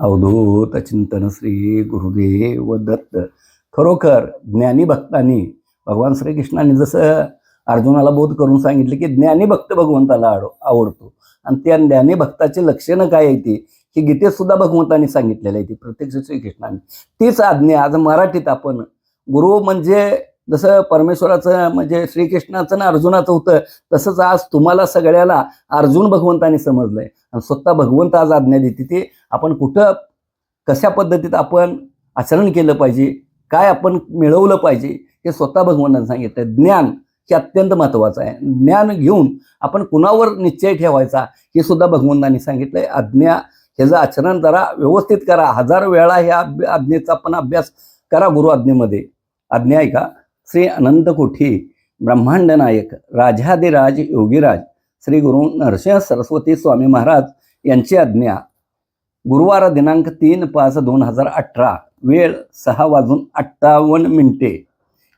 अवधूत चिंतन श्री गुरुदेव दत्त खरोखर ज्ञानी भक्तांनी भगवान श्रीकृष्णाने जसं अर्जुनाला बोध करून सांगितले की ज्ञानी भक्त भगवंताला आड आवडतो. आणि त्या ज्ञानी भक्ताची लक्षणं काय आहे ती? ही गीतेत सुद्धा भगवंतांनी सांगितलेलं आहे ती प्रत्यक्ष श्रीकृष्णाने. तीच आज्ञा आज मराठीत आपण गुरु म्हणजे जसं परमेश्वराचं म्हणजे श्रीकृष्णाचं ना अर्जुनाचं होतं तसंच आज तुम्हाला सगळ्याला अर्जुन भगवंतानी समजलंय. आणि स्वतः भगवंत आज आज्ञा देते ते आपण कुठं कशा पद्धतीत आपण आचरण केलं पाहिजे काय आपण मिळवलं पाहिजे हे स्वतः भगवानांना सांगितलं ज्ञान हे अत्यंत महत्त्वाचं आहे. ज्ञान घेऊन आपण कुणावर निश्चय ठेवायचा हे सुद्धा भगवंतांनी आहे आज्ञा ह्याचं आचरण जरा व्यवस्थित करा. हजार वेळा ह्या आज्ञेचा पण अभ्यास करा गुरु आज्ञेमध्ये. आज्ञा आहे का श्री अनंत कोठी ब्रह्मांड नायक राजाधिराज योगीराज श्री गुरु नरसिंह सरस्वती स्वामी महाराज यांची आज्ञा. गुरुवार दिनांक तीन पाच दोन हजार अठरा वेळ सहा वाजून अठ्ठावन्न मिनिटे.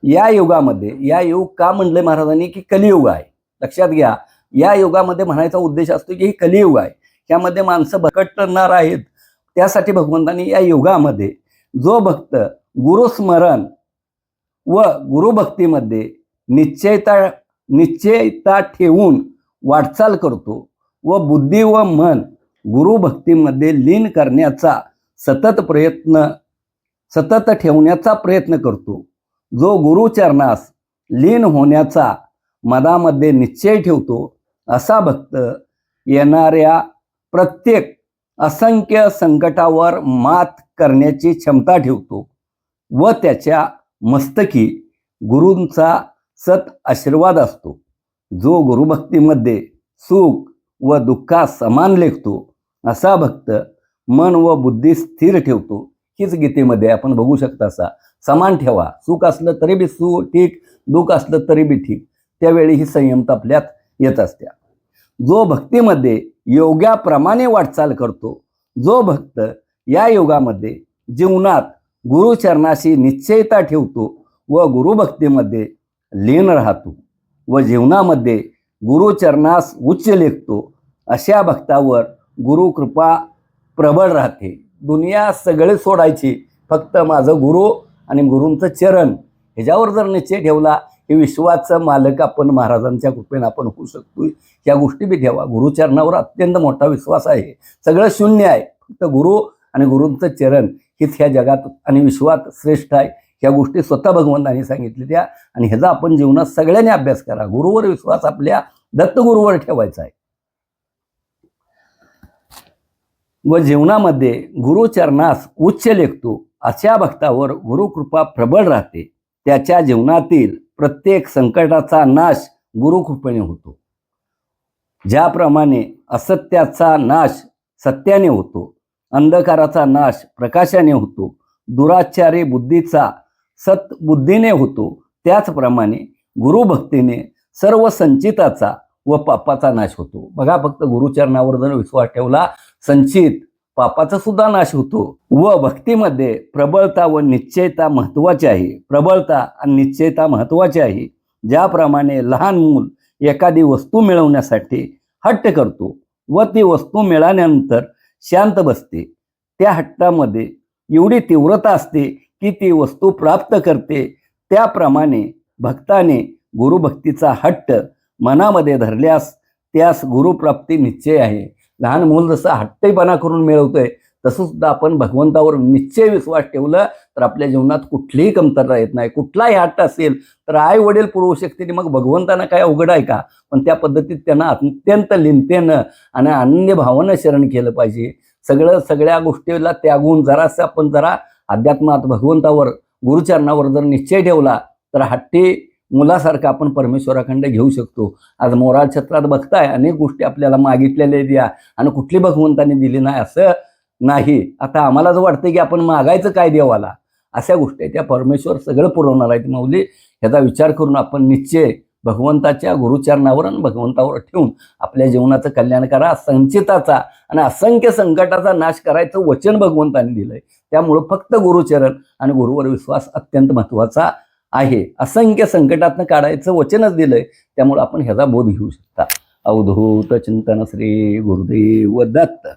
या युगामध्ये या युग का म्हणले महाराजांनी की कलियुग आहे? लक्षात घ्या या युगामध्ये म्हणायचा उद्देश असतो की हे कलियुग आहे. यामध्ये माणसं भटकणार आहेत. त्यासाठी भगवंतांनी या युगामध्ये जो भक्त गुरुस्मरण व गुरुभक्तीमध्ये निश्चयता निश्चयता ठेवून वाटचाल करतो व बुद्धी व मन गुरुभक्तीमध्ये लीन करण्याचा सतत प्रयत्न सतत ठेवण्याचा प्रयत्न करतो. जो गुरुचरणास लीन होण्याचा मनामध्ये निश्चय ठेवतो असा भक्त येणाऱ्या प्रत्येक असंख्य संकटावर मात करण्याची क्षमता ठेवतो व त्याच्या मस्तकी गुरूंचा सत आशीर्वाद असतो. जो गुरुभक्तीमध्ये सुख व दुःखास समान लेखतो असा भक्त मन व बुद्धी स्थिर ठेवतो. हीच गीतेमध्ये आपण बघू शकता असा. समान ठेवा सुख असलं तरी बी सु ठीक दुःख असलं तरी बी ठीक. त्यावेळी ही संयमता आपल्यात येत असत्या. जो भक्तीमध्ये योग्याप्रमाणे वाटचाल करतो जो भक्त या योगामध्ये जीवनात गुरुचरणाशी निश्चयता ठेवतो व गुरुभक्तीमध्ये लीन राहतो व जीवनामध्ये गुरुचरणास उच्च लेखतो अशा भक्तावर गुरुकृपा प्रबळ राहते. दुनिया सगळे सोडायची फक्त माझं गुरु आणि गुरूंचं चरण. ह्याच्यावर जर निश्चय ठेवला हे विश्वाचं मालक आपण महाराजांच्या कृपेनं आपण होऊ शकतो या गोष्टी बी ठेवा. गुरुचरणावर अत्यंत मोठा विश्वास आहे. सगळं शून्य आहे. फक्त गुरु आणि गुरूंचं चरण हीच ह्या जगात आणि विश्वात श्रेष्ठ आहे. ह्या गोष्टी स्वतः भगवंतांनी सांगितलेल्या आणि ह्याचा आपण जीवनात सगळ्यांनी अभ्यास करा. गुरुवर विश्वास आपल्या दत्तगुरूवर ठेवायचा आहे. व जीवनामध्ये गुरुचरणास उच्च लेखतो अशा भक्तावर गुरुकृपा प्रबळ राहते. त्याच्या जीवनातील प्रत्येक संकटाचा नाश गुरुकृपेने होतो. ज्याप्रमाणे असत्याचा नाश सत्याने होतो अंधकाराचा नाश प्रकाशाने होतो दुराचारी बुद्धीचा सत्बुद्धीने होतो. त्याचप्रमाणे गुरुभक्तीने सर्व संचिताचा व पापाचा नाश होतो. बघा फक्त गुरुचरणावर जर विश्वास ठेवला संचित पापाचा सुद्धा नाश होतो. व भक्तीमध्ये प्रबळता व निश्चयता महत्वाची आहे. प्रबळता आणि निश्चयता महत्वाची आहे. ज्याप्रमाणे लहान मूल एखादी वस्तू मिळवण्यासाठी हट्ट करतो व ती वस्तू मिळाल्यानंतर शांत बसते. त्या हट्टामध्ये एवढी तीव्रता असते की ती वस्तू प्राप्त करते. त्याप्रमाणे भक्ताने गुरुभक्तीचा हट्ट मनामध्ये धरल्यास त्यास गुरुप्राप्ती निश्चय आहे. लहान मूल जसं हट्टेपणा करून मिळवतोय तसं सुद्धा आपण भगवंतावर निश्चय विश्वास ठेवलं तर आपल्या जीवनात कुठलीही कमतरता येत नाही. कुठलाही हट्ट असेल तर आई वडील पुरवू शकते मग भगवंतांना काय अवघड आहे का? पण त्या पद्धतीत त्यांना अत्यंत लिंतेनं आणि अन्य भावानं शरण केलं पाहिजे. सगळं सगळ्या गोष्टीला त्यागून जरासं आपण जरा अध्यात्मात भगवंतावर गुरुचरणावर जर निश्चय ठेवला तर हट्टी मुलासारखं आपण परमेश्वराखंड घेऊ शकतो. आज मोराळ छत्रात बघताय अनेक गोष्टी आपल्याला मागितलेल्या द्या आणि कुठली भगवंताने दिली नाही असं नाही. आता आम्हाला जर वाटतं की आपण मागायचं काय देवाला? अशा गोष्टी आहेत. त्या परमेश्वर सगळं पुरवणार आहेत. माऊली ह्याचा विचार करून आपण निश्चय भगवंताच्या गुरुचरणावर आणि भगवंतावर ठेवून आपल्या जीवनाचं कल्याण करा संचिताचा आणि असंख्य संकटाचा नाश करायचं वचन भगवंताने दिलंय. त्यामुळं फक्त गुरुचरण आणि गुरुवर विश्वास अत्यंत महत्त्वाचा आहे. असंख्य संकटातनं काढायचं वचनच दिलंय. त्यामुळे आपण ह्याचा बोध घेऊ शकता. अवधूत चिंतन श्री गुरुदेव दत्त.